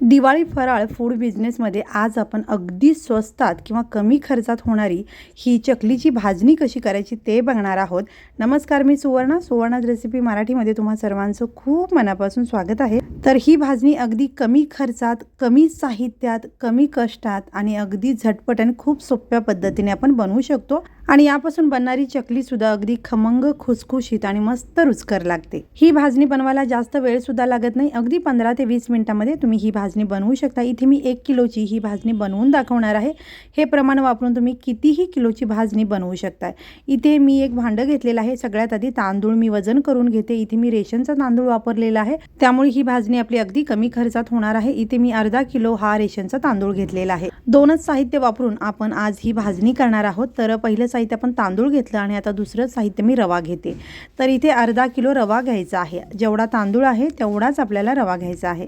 दिवाळी फराळ फूड बिझनेसमध्ये आज आपण अगदी स्वस्तात किंवा कमी खर्चात होणारी ही चकलीची भाजणी कशी करायची ते बघणार आहोत. नमस्कार मी सुवर्णा. सुवर्णाज रेसिपी मराठीमध्ये तुम्हा सर्वांचं खूप मनापासून स्वागत आहे. तर ही भाजणी अगदी कमी खर्चात कमी साहित्यात कमी कष्टात आणि अगदी झटपट आणि खूप सोप्या पद्धतीने आपण बनवू शकतो. आणि यापासून बनणारी चकलीसुद्धा अगदी खमंग खुसखुशीत आणि मस्त रुचकर लागते. ही भाजणी बनवायला जास्त वेळसुद्धा लागत नाही. अगदी पंधरा ते वीस मिनिटामध्ये तुम्ही ही भाजणी बनवू शकता. इथे मी एक किलोची ही भाजणी बनवून दाखवणार आहे. हे प्रमाण वापरून तुम्ही कितीही किलोची भाजणी बनवू शकता. इथे मी एक भांडं घेतलेलं आहे. सगळ्यात आधी तांदूळ मी वजन करून घेते. इथे मी रेशनचा तांदूळ वापरलेला आहे. त्यामुळे ही भाजणी आपली अगदी कमी खर्चात होणार आहे. इथे मी अर्धा किलो हा रेशनचा तांदूळ घेतलेला आहे. दोनच साहित्य वापरून आपण आज ही भाजणी करणार आहोत. तर पहिलं साहित्य आपण तांदूळ घेतलं आणि आता दुसरं साहित्य मी रवा घेते. तर इथे अर्धा किलो रवा घ्यायचा आहे. जेवढा तांदूळ आहे तेवढाच आपल्याला रवा घ्यायचा आहे.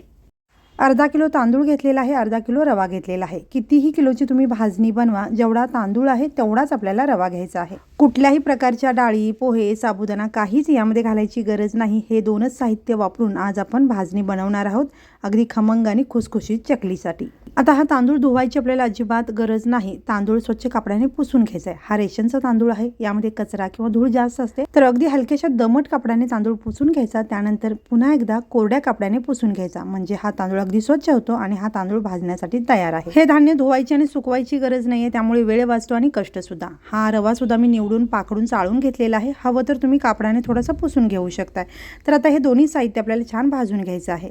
अर्धा किलो तांदूळ घेतलेला आहे अर्धा किलो रवा घेतलेला आहे. कितीही किलोची तुम्ही भाजणी बनवा जेवढा तांदूळ आहे तेवढाच आपल्याला रवा घ्यायचा आहे. कुठल्याही प्रकारच्या डाळी पोहे साबुदाणा काहीच यामध्ये घालायची गरज नाही. हे दोनच साहित्य वापरून आज आपण भाजणी बनवणार आहोत. अगदी खमंग आणि खुसखुशीत चकलीसाठी. आता हा तांदूळ धुवायची आपल्याला अजिबात गरज नाही. तांदूळ स्वच्छ कापडाने पुसून घ्यायचा आहे हा रेशनचा तांदूळ आहे. यामध्ये कचरा किंवा धूळ जास्त असते. तर अगदी हलक्याशा दमट कापडाने तांदूळ पुसून घ्यायचा. त्यानंतर पुन्हा एकदा कोरड्या कापडाने पुसून घ्यायचा. म्हणजे हा तांदूळ अगदी स्वच्छ होतो आणि हा तांदूळ भाजण्यासाठी तयार आहे. हे धान्य धुवायची आणि सुकवायची गरज नाहीये. त्यामुळे वेळ वाचतो आणि कष्ट सुद्धा. हा रवा सुद्धा मी निवडून पाकडून चाळून घेतलेला आहे. हवं तर तुम्ही कापडाने थोडासा पुसून घेऊ शकताय. तर आता हे दोन्ही साहित्य आपल्याला छान भाजून घ्यायचं आहे.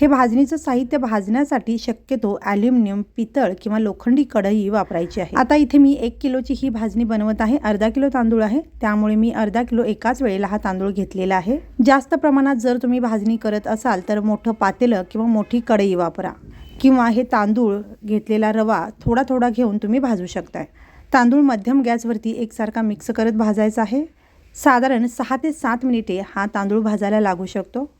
हे भाजणीचं साहित्य भाजण्यासाठी शक्यतो ॲल्युमिनियम पितळ किंवा लोखंडी कढई वापरायची आहे. आता इथे मी एक किलोची ही भाजणी बनवत आहे. अर्धा किलो तांदूळ आहे. त्यामुळे मी अर्धा किलो एकाच वेळेला हा तांदूळ घेतलेला आहे. जास्त प्रमाणात जर तुम्ही भाजणी करत असाल तर मोठं पातेलं किंवा मोठी कढई वापरा. किंवा हे तांदूळ घेतलेला रवा थोडा थोडा घेऊन तुम्ही भाजू शकताय. तांदूळ मध्यम गॅसवरती एकसारखा मिक्स करत भाजायचा आहे. साधारण सहा ते सात मिनिटे हा तांदूळ भाजायला लागू शकतो.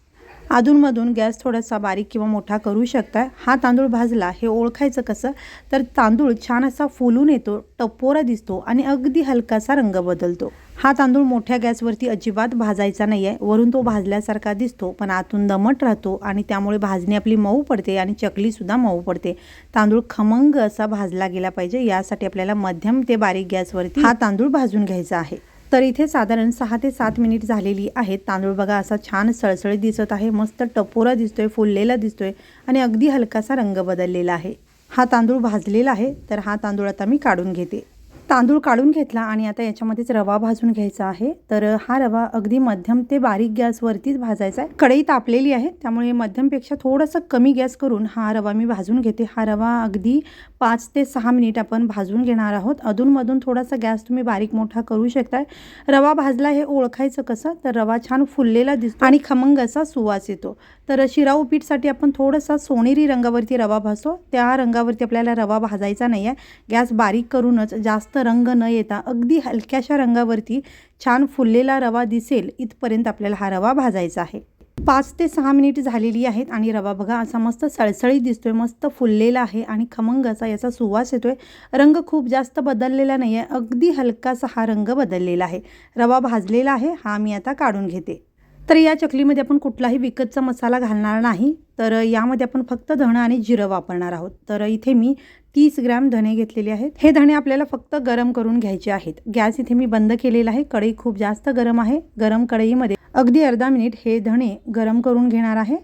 अधूनमधून गॅस थोडासा बारीक किंवा मोठा करू शकता. हा तांदूळ भाजला हे ओळखायचं कसं? तर तांदूळ छान असा फुलून येतो टपोरा दिसतो आणि अगदी हलकासा रंग बदलतो. हा तांदूळ मोठ्या गॅसवरती अजिबात भाजायचा नाही आहे वरून तो भाजल्यासारखा दिसतो पण आतून दमट राहतो आणि त्यामुळे भाजणी आपली मऊ पडते आणि चकलीसुद्धा मऊ पडते. तांदूळ खमंग असा भाजला गेला पाहिजे यासाठी आपल्याला मध्यम ते बारीक गॅसवरती हा तांदूळ भाजून घ्यायचा आहे. तर इथे साधारण सहा ते सात मिनिट झालेली आहेत. तांदूळ बघा असा छान सळसळीत दिसत आहे. मस्त टपोरा दिसतोय फुललेला दिसतोय आणि अगदी हलकासा रंग बदललेला आहे. हा तांदूळ भाजलेला आहे. तर हा तांदूळ आता मी काढून घेते. तांदूळ काढून घेतला आणि आता याच्यामध्येच रवा भाजून घ्यायचा आहे. तर हा रवा अगदी मध्यम ते बारीक गॅसवरतीच भाजायचा आहे. कढई तापलेली आहे त्यामुळे मध्यमपेक्षा थोडंसं कमी गॅस करून हा रवा मी भाजून घेते. हा रवा अगदी पाच ते सहा मिनिट आपण भाजून घेणार आहोत. अधूनमधून थोडासा गॅस तुम्ही बारीक मोठा करू शकताय. रवा भाजला हे ओळखायचं कसं? तर रवा छान फुललेला दिसतो आणि खमंग असा सुवास येतो. तर शिरा उपीटसाठी आपण थोडासा सोनेरी रंगावरती रवा भाजतो. त्या रंगावरती आपल्याला रवा भाजायचा नाही आहे गॅस बारीक करूनच जास्त रंग न येता अगदी हलक्याशा रंगावरती छान फुललेला रवा दिसेल इथपर्यंत आपल्याला हा रवा भाजायचा आहे. पाच ते सहा मिनिट झालेली आहेत आणि रवा बघा असा मस्त सळसळीत दिसतोय मस्त फुललेला आहे आणि खमंग असा याचा सुवास येतोय. रंग खूप जास्त बदललेला नाही आहे अगदी हलकासा हा रंग बदललेला आहे. रवा भाजलेला आहे हा मी आता काढून घेते. तर या चकलीमध्ये आपण कुठलाही विकतचा मसाला घालणार नाही. तर यामध्ये आपण फक्त धणं आणि जिरं वापरणार आहोत. तर इथे मी तीस ग्रॅम धणे घेतलेले आहेत. हे धणे आपल्याला फक्त गरम करून घ्यायचे आहेत. गॅस इथे मी बंद केलेला आहे. कढई खूप जास्त गरम आहे. गरम कढईमध्ये अगदी अर्धा मिनिट हे धणे गरम करून घेणार आहे.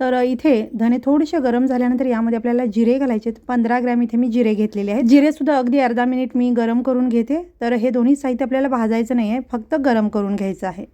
तर इथे धणे थोडेसे गरम झाल्यानंतर यामध्ये आपल्याला जिरे घालायचे आहेत. पंधरा ग्रॅम इथे मी जिरे घेतलेले आहेत. जिरेसुद्धा अगदी अर्धा मिनिट मी गरम करून घेते. तर हे दोन्ही साहित्य आपल्याला भाजायचं नाही आहे फक्त गरम करून घ्यायचं आहे.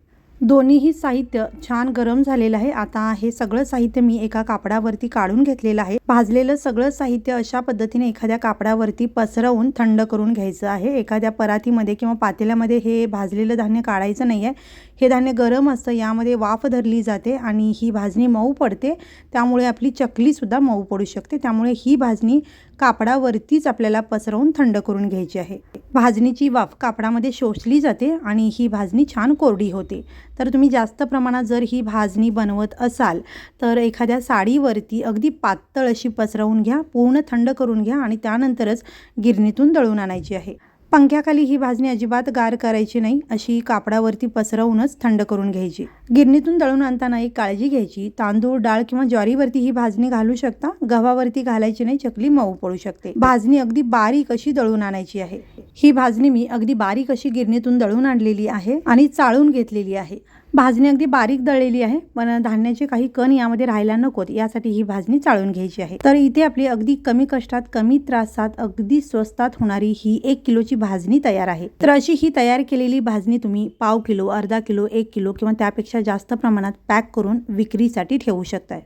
दोन्हीही साहित्य छान गरम झालेलं आहे. आता हे सगळं साहित्य मी एका कापडावरती काढून घेतलेलं आहे. भाजलेलं सगळं साहित्य अशा पद्धतीने एखाद्या कापडावरती पसरवून थंड करून घ्यायचं आहे. एखाद्या परातीमध्ये किंवा पातेल्यामध्ये हे भाजलेलं धान्य काढायचं नाही आहे हे धान्य गरम असतं यामध्ये वाफ धरली जाते आणि ही भाजणी मऊ पडते. त्यामुळे आपली चकलीसुद्धा मऊ पडू शकते. त्यामुळे ही भाजणी कापडावरतीच आपल्याला पसरवून थंड करून घ्यायची आहे. भाजणीची वाफ कापडामध्ये शोषली जाते आणि ही भाजणी छान कोरडी होते. तर तुम्ही जास्त प्रमाणात जर ही भाजणी बनवत असाल तर एखाद्या साडीवरती अगदी पातळ अशी पसरवून घ्या पूर्ण थंड करून घ्या आणि त्यानंतरच गिरणीतून दळून आणायची आहे. पंख्याखाली ही भाजणी अजिबात गार करायची नाही अशी कापडावरती पसरवूनच थंड करून घ्यायची. गिरणीतून दळून आणताना एक काळजी घ्यायची. तांदूळ डाळ किंवा ज्वारीवरती ही भाजणी घालू शकता. गव्हावरती घालायची नाही चकली मऊ पडू शकते. भाजणी अगदी बारीक अशी दळून आणायची आहे. ही भाजणी मी अगदी बारीक अशी गिरणीतून दळून आणलेली आहे आणि चाळून घेतलेली आहे. भाजणी अगदी बारीक दळलेली आहे. पण धान्याचे काही कण यामध्ये राहायला नकोत. यासाठी ही भाजणी चाळून घ्यायची आहे. तर इथे आपली अगदी कमी कष्टात कमी त्रासात अगदी स्वस्तात होणारी ही एक किलोची भाजणी तयार आहे. तर अशी ही तयार केलेली भाजणी तुम्ही पाव किलो अर्धा किलो एक किलो किंवा त्यापेक्षा जास्त प्रमाणात पॅक करून विक्रीसाठी ठेवू शकताय.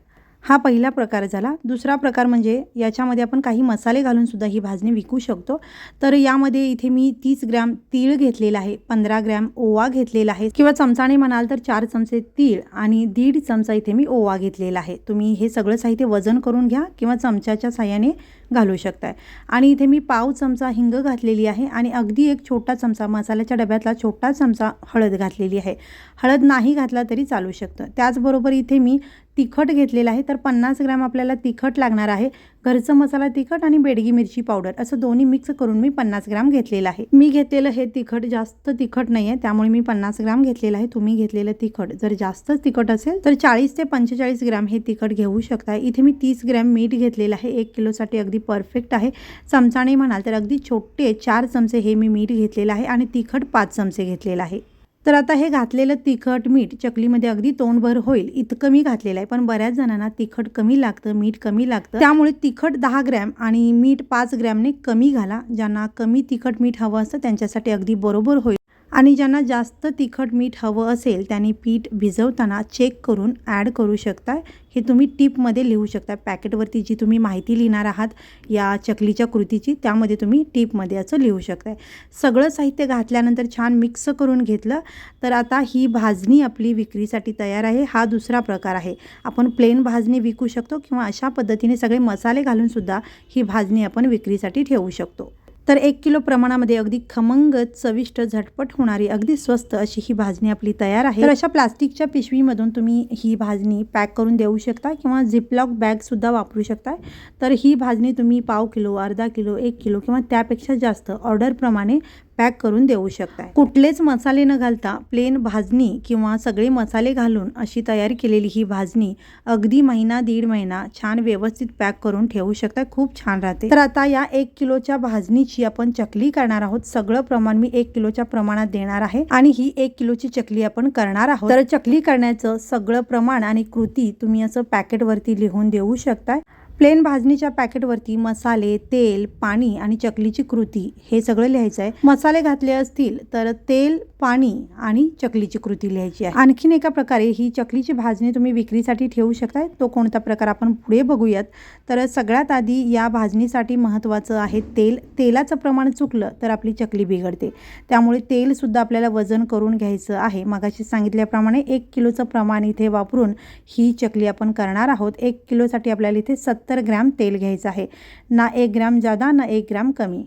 हा पहिला प्रकार झाला. दुसरा प्रकार म्हणजे याच्यामध्ये आपण काही मसाले घालूनसुद्धा ही भाजणी विकू शकतो. तर यामध्ये इथे मी तीस ग्रॅम तीळ घेतलेला आहे पंधरा ग्रॅम ओवा घेतलेला आहे किंवा चमचाने म्हणाल तर चार चमचे तीळ आणि दीड चमचा इथे मी ओवा घेतलेला आहे. तुम्ही हे सगळं साहित्य वजन करून घ्या किंवा चमच्याच्या साह्याने घालू शकताय. आणि इथे मी पाव चमचा हिंग घातलेली आहे आणि अगदी एक छोटा चमचा मसाल्याच्या डब्यातला छोटा चमचा हळद घातलेली आहे. हळद नाही घातला तरी चालू शकतं. त्याचबरोबर इथे मी तिखट घेतलेलं आहे. तर पन्नास ग्रॅम आपल्याला तिखट लागणार आहे. घरचं मसाला तिखट आणि बेडगी मिरची पावडर असं दोन्ही मिक्स करून मी पन्नास ग्राम घेतलेलं आहे. मी घेतलेलं हे तिखट जास्त तिखट नाही आहे त्यामुळे मी पन्नास ग्राम घेतलेलं आहे. तुम्ही घेतलेलं तिखट जर जास्तच तिखट असेल तर चाळीस ते पंचेचाळीस ग्रॅम हे तिखट घेऊ शकता इथे मी तीस ग्रॅम मीठ घेतलेलं आहे. एक किलोसाठी अगदी परफेक्ट आहे. चमचाने म्हणाल तर अगदी छोटे चार चमचे हे मी मीठ घेतलेलं आहे आणि तिखट पाच चमचे घेतलेलं आहे. तर आता हे घातलेलं तिखट मीठ चकलीमध्ये अगदी तोंडभर होईल. इतकं मी घातलेलं आहे. पण बऱ्याच जणांना तिखट कमी लागतं मीठ कमी लागतं. त्यामुळे तिखट दहा ग्रॅम आणि मीठ पाच ग्रॅमने कमी घाला. ज्यांना कमी तिखट मीठ हवं असतं त्यांच्यासाठी अगदी बरोबर होईल. आणि ज्यांना जास्त तिखट मीठ हवं असेल त्यांनी पीठ भिजवताना चेक करून ॲड करू शकता. हे तुम्ही टिपमध्ये लिहू शकता. पॅकेटवरती जी तुम्ही माहिती लिहिणार आहात या चकलीच्या कृतीची त्यामध्ये तुम्ही टिपमध्ये असं लिहू शकताय सगळं साहित्य घातल्यानंतर छान मिक्स करून घेतलं तर आता ही भाजणी आपली विक्रीसाठी तयार आहे. हा दुसरा प्रकार आहे. आपण प्लेन भाजणी विकू शकतो किंवा अशा पद्धतीने सगळे मसाले घालूनसुद्धा ही भाजणी आपण विक्रीसाठी ठेवू शकतो. तर एक किलो प्रमाणामध्ये अगदी खमंग चविष्ट झटपट होणारी अगदी स्वस्त अशी ही भाजणी आपली तयार आहे. तर अशा प्लास्टिकच्या पिशवीमधून तुम्ही ही भाजणी पॅक करून देऊ शकता किंवा झिपलॉक बॅगसुद्धा वापरू शकता तर ही भाजणी तुम्ही पाव किलो अर्धा किलो एक किलो किंवा त्यापेक्षा जास्त ऑर्डरप्रमाणे पॅक करून देऊ शकताय. कुठलेच मसाले न घालता प्लेन भाजणी किंवा सगळे मसाले घालून अशी तयार केलेली ही भाजणी अगदी महिना दीड महिना छान व्यवस्थित पॅक करून ठेवू शकता खूप छान राहते. तर आता या एक किलोच्या भाजणीची आपण चकली करणार आहोत. सगळं प्रमाण मी एक किलोच्या प्रमाणात देणार आहे आणि ही एक किलोची चकली आपण करणार आहोत. तर चकली करण्याचं सगळं प्रमाण आणि कृती तुम्ही असं पॅकेटवरती लिहून देऊ शकताय. प्लेन भाजणीच्या पॅकेटवरती मसाले तेल पाणी आणि चकलीची कृती हे सगळं लिहायचं आहे. मसाले घातले असतील तर तेल पाणी आणि चकलीची कृती लिहायची आहे. आणखीन एका प्रकारे ही चकलीची भाजणी तुम्ही विक्रीसाठी ठेवू शकताय. तो कोणता प्रकार आपण पुढे बघूयात. तर सगळ्यात आधी या भाजणीसाठी महत्त्वाचं आहे तेल. तेलाचं प्रमाण चुकलं तर आपली चकली बिघडते. त्यामुळे तेलसुद्धा आपल्याला वजन करून घ्यायचं आहे. मगाशी सांगितल्याप्रमाणे एक किलोचं प्रमाण इथे वापरून ही चकली आपण करणार आहोत. एक किलोसाठी आपल्याला इथे सत्तर सत्तर ग्रॅम तेल घ्यायचं आहे. ना एक ग्रॅम जादा ना एक ग्रॅम कमी.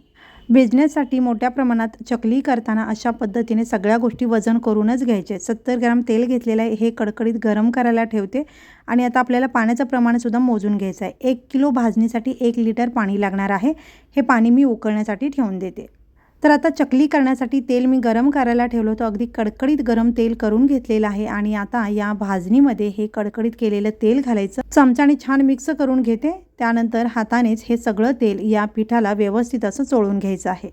बिझनेससाठी मोठ्या प्रमाणात चकली करताना अशा पद्धतीने सगळ्या गोष्टी वजन करूनच घ्यायचे. सत्तर ग्रॅम तेल घेतलेलं आहे हे कडकडीत गरम करायला ठेवते आणि आता आपल्याला पाण्याचं प्रमाणसुद्धा मोजून घ्यायचं आहे. एक किलो भाजणीसाठी एक लिटर पाणी लागणार आहे. हे पाणी मी उकळण्यासाठी ठेवून देते. तर आता चकली करण्यासाठी तेल मी गरम करायला ठेवलं होतं. अगदी कडकडीत गरम तेल करून घेतलेलं आहे आणि आता या भाजणीमध्ये हे कडकडीत केलेलं तेल घालायचं. चमचाने छान मिक्स करून घेते. त्यानंतर हातानेच हे सगळं तेल या पिठाला व्यवस्थित असं चोळून घ्यायचं आहे.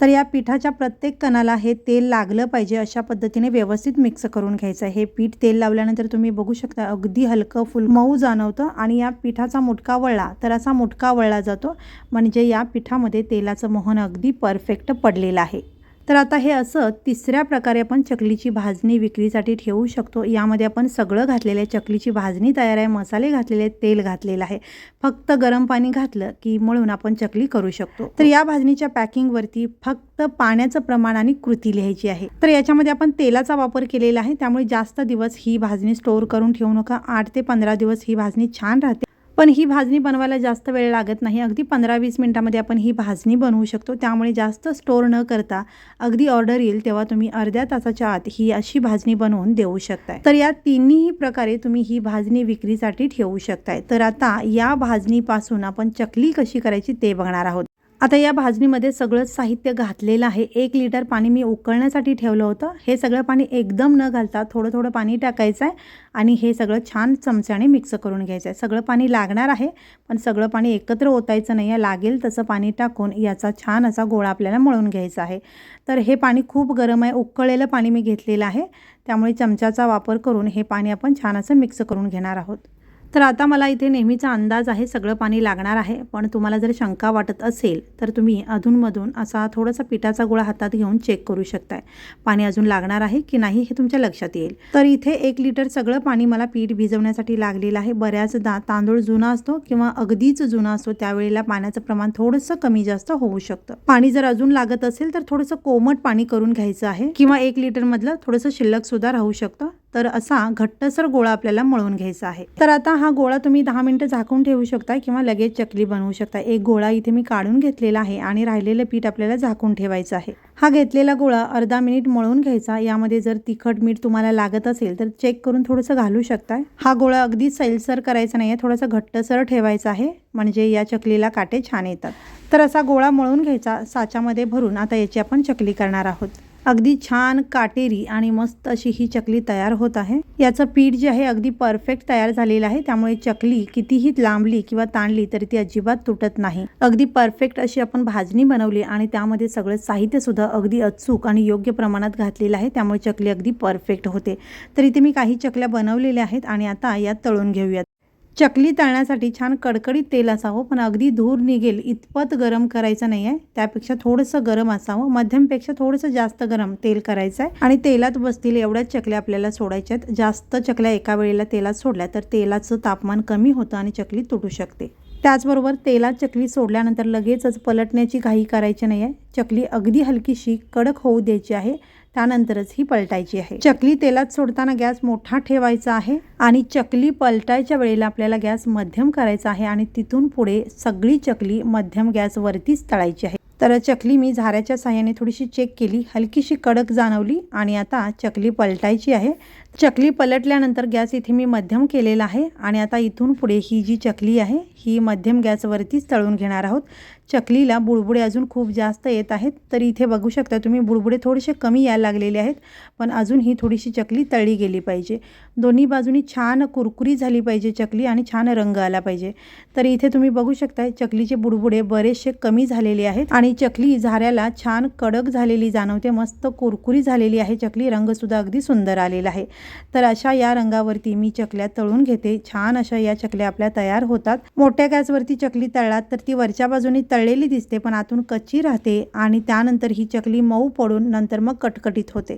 तर या पिठाच्या प्रत्येक कणाला हे तेल लागलं पाहिजे अशा पद्धतीने व्यवस्थित मिक्स करून घ्यायचं आहे. हे पीठ तेल लावल्यानंतर तुम्ही बघू शकता अगदी हलकं फुल मऊ जाणवतं आणि या पिठाचा मुटका वळला तर असा मुटका वळला जातो. म्हणजे या पिठामध्ये तेलाचं मोहन अगदी परफेक्ट पडलेलं आहे. तर आता हे असं तिसऱ्या प्रकारे आपण चकलीची भाजणी विक्रीसाठी ठेवू शकतो. यामध्ये आपण सगळं घातलेलं आहे. चकलीची भाजणी तयार आहे. मसाले घातलेले आहेत. तेल घातलेलं आहे. फक्त गरम पाणी घातलं की मळून आपण चकली करू शकतो. तर या भाजणीच्या पॅकिंगवरती फक्त पाण्याचं प्रमाण आणि कृती लिहायची आहे. तर याच्यामध्ये आपण तेलाचा वापर केलेला आहे. त्यामुळे जास्त दिवस ही भाजणी स्टोअर करून ठेवू नका. आठ ते पंधरा दिवस ही भाजणी छान राहते. पण ही भाजणी बनवायला जास्त वेळ लागत नाही. अगदी पंधरा वीस मिनटामध्ये आपण ही भाजणी बनवू शकतो. त्यामुळे जास्त स्टोअर न करता अगदी ऑर्डर येईल तेव्हा तुम्ही अर्ध्या तासाच्या आत ही अशी भाजणी बनवून देऊ शकताय. तर या तिन्ही प्रकारे तुम्ही ही भाजणी विक्रीसाठी ठेवू शकताय. तर आता या भाजणीपासून आपण चकली कशी करायची ते बघणार आहोत. आता या भाजणीमध्ये सगळं साहित्य घातलेलं आहे. एक लिटर पाणी मी उकळण्यासाठी ठेवलं होतं. हे सगळं पाणी एकदम न घालता थोडं थोडं पाणी टाकायचं आहे आणि हे सगळं छान चमच्याने मिक्स करून घ्यायचं आहे सगळं पाणी लागणार आहे पण सगळं पाणी एकत्र ओतायचं नाही. आहे लागेल तसं पाणी टाकून याचा छान असा गोळा आपल्याला मळून घ्यायचा आहे. तर हे पाणी खूप गरम आहे. उकळलेलं पाणी मी घेतलेलं आहे. त्यामुळे चमच्याचा वापर करून हे पाणी आपण छान असं मिक्स करून घेणार आहोत. तर आता मला इथे नेहमीचा अंदाज आहे सगळं पाणी लागणार आहे. पण तुम्हाला जर शंका वाटत असेल तर तुम्ही अधूनमधून असा थोडासा पिठाचा गोळा हातात घेऊन चेक करू शकताय. पाणी अजून लागणार आहे की नाही हे तुमच्या लक्षात येईल. तर इथे एक लिटर सगळं पाणी मला पीठ भिजवण्यासाठी लागलेलं आहे. बऱ्याचदा तांदूळ जुना असतो किंवा अगदीच जुना असतो त्यावेळेला पाण्याचं प्रमाण थोडंसं कमी जास्त होऊ शकतं. पाणी जर अजून लागत असेल तर थोडंसं कोमट पाणी करून घ्यायचं आहे किंवा एक लिटरमधलं थोडंसं शिल्लक सुद्धा राहू शकतं. तर असा घट्टसर गोळा आपल्याला मळून घ्यायचा आहे. तर आता हा गोळा तुम्ही दहा मिनिटं झाकून ठेवू शकता किंवा लगेच चकली बनवू शकता. एक गोळा इथे मी काढून घेतलेला आहे आणि राहिलेलं पीठ आपल्याला झाकून ठेवायचं आहे. हा घेतलेला गोळा अर्धा मिनिट मळून घ्यायचा. यामध्ये जर तिखट मीठ तुम्हाला लागत असेल तर चेक करून थोडंसं घालू शकता. हा गोळा अगदी सैलसर करायचा नाही आहे थोडासा घट्टसर ठेवायचा आहे. म्हणजे या चकलीला काटे छान येतात. तर असा गोळा मळून घ्यायचा. साच्यामध्ये भरून आता याची आपण चकली करणार आहोत. अगदी छान काटेरी आणि मस्त अशी ही चकली तयार होत आहे. याचं पीठ जे आहे अगदी परफेक्ट तयार झालेलं आहे. त्यामुळे चकली कितीही लांबली किंवा ताणली तरी ती अजिबात तुटत नाही. अगदी परफेक्ट अशी आपण भाजणी बनवली आणि त्यामध्ये सगळं साहित्य सुद्धा अगदी अचूक आणि योग्य प्रमाणात घातलेलं आहे. त्यामुळे चकली अगदी परफेक्ट होते. तर इथे मी काही चकल्या बनवलेल्या आहेत आणि आता यात तळून घेऊयात. चकली तळण्यासाठी छान कडकडीत तेल असावं पण अगदी धूर निघेल इतपत गरम करायचं नाही आहे. त्यापेक्षा थोडंसं गरम असावं. मध्यमपेक्षा थोडंसं जास्त गरम तेल करायचं आहे आणि तेलात बसतील एवढ्याच चकल्या आपल्याला सोडायच्या आहेत जास्त चकल्या एका वेळेला तेलात सोडल्या तर तेलाचं तापमान कमी होतं आणि चकली तुटू शकते. त्याचबरोबर तेलात चकली सोडल्यानंतर लगेचच पलटण्याची घाई करायची नाही आहे. चकली अगदी हलकीशी कडक होऊ द्यायची आहे. त्यानंतरच ही पलटायची आहे. चकली तेलात सोडताना गॅस मोठा ठेवायचा आहे आणि चकली पलटायच्या वेळेला आपल्याला गॅस मध्यम करायचा आहे आणि तिथून पुढे सगळी चकली मध्यम गॅसवरतीच तळायची आहे. तर चकली मी झाऱ्याच्या साह्याने थोडीशी चेक केली हलकीशी कडक जाणवली आणि आता चकली पलटायची आहे. चकली पलटल्यानंतर गॅस इथे मी मध्यम केलेला आहे आणि आता इथून पुढे ही जी चकली आहे ही मध्यम गॅसवरतीच तळून घेणार आहोत. चकलीला बुडबुडे अजून खूप जास्त येत आहेत. तर इथे बघू शकता तुम्ही बुडबुडे थोडेसे कमी यायला लागलेले आहेत पण अजून ही थोडीशी चकली तळली गेली पाहिजे. दोन्ही बाजूनी छान कुरकुरी झाली पाहिजे चकली आणि छान रंग आला पाहिजे. तर इथे तुम्ही बघू शकता चकलीचे बुडबुडे बरेचसे कमी झालेले आहेत आणि चकली झाऱ्याला छान कडक झालेली जाणवते. मस्त कुरकुरी झालेली आहे चकली रंगसुद्धा अगदी सुंदर आलेला आहे. तर अशा या रंगावरती मी चकल्या तळून घेते. छान अशा या चकल्या आपल्या तयार होतात. मोठ्या गॅसवरती चकली तळलात तर ती वरच्या बाजूने तळलेली दिसते पण आतून कच्ची राहते आणि त्यानंतर ही चकली मऊ पडून नंतर मग कटकटीत होते.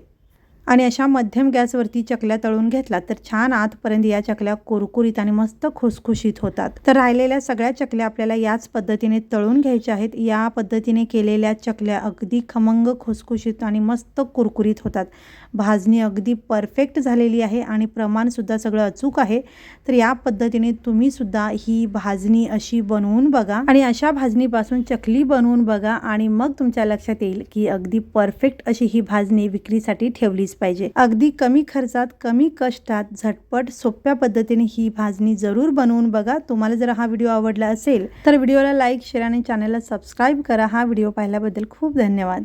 आणि अशा मध्यम गॅसवरती चकल्या तळून घेतला तर छान आतपर्यंत या चकल्या कुरकुरीत आणि मस्त खुसखुशीत होतात. तर राहिलेल्या सगळ्या चकल्या आपल्याला याच पद्धतीने तळून घ्यायच्या आहेत. या पद्धतीने केलेल्या चकल्या अगदी खमंग खुसखुशीत आणि मस्त कुरकुरीत होतात. भाजणी अगदी परफेक्ट झालेली आहे आणि प्रमाणसुद्धा सगळं अचूक आहे. तर या पद्धतीने तुम्हीसुद्धा ही भाजणी अशी बनवून बघा आणि अशा भाजणीपासून चकली बनवून बघा आणि मग तुमच्या लक्षात येईल की अगदी परफेक्ट अशी ही भाजणी विक्रीसाठी ठेवलीच पाहिजे. अगदी कमी खर्चात कमी कष्टात झटपट सोप्या पद्धतीने ही भाजणी जरूर बनवून बघा. तुम्हाला जर हा व्हिडिओ आवडला असेल तर व्हिडिओला लाईक शेअर आणि चॅनलला सबस्क्राईब करा. हा व्हिडिओ पाहिल्याबद्दल खूप धन्यवाद.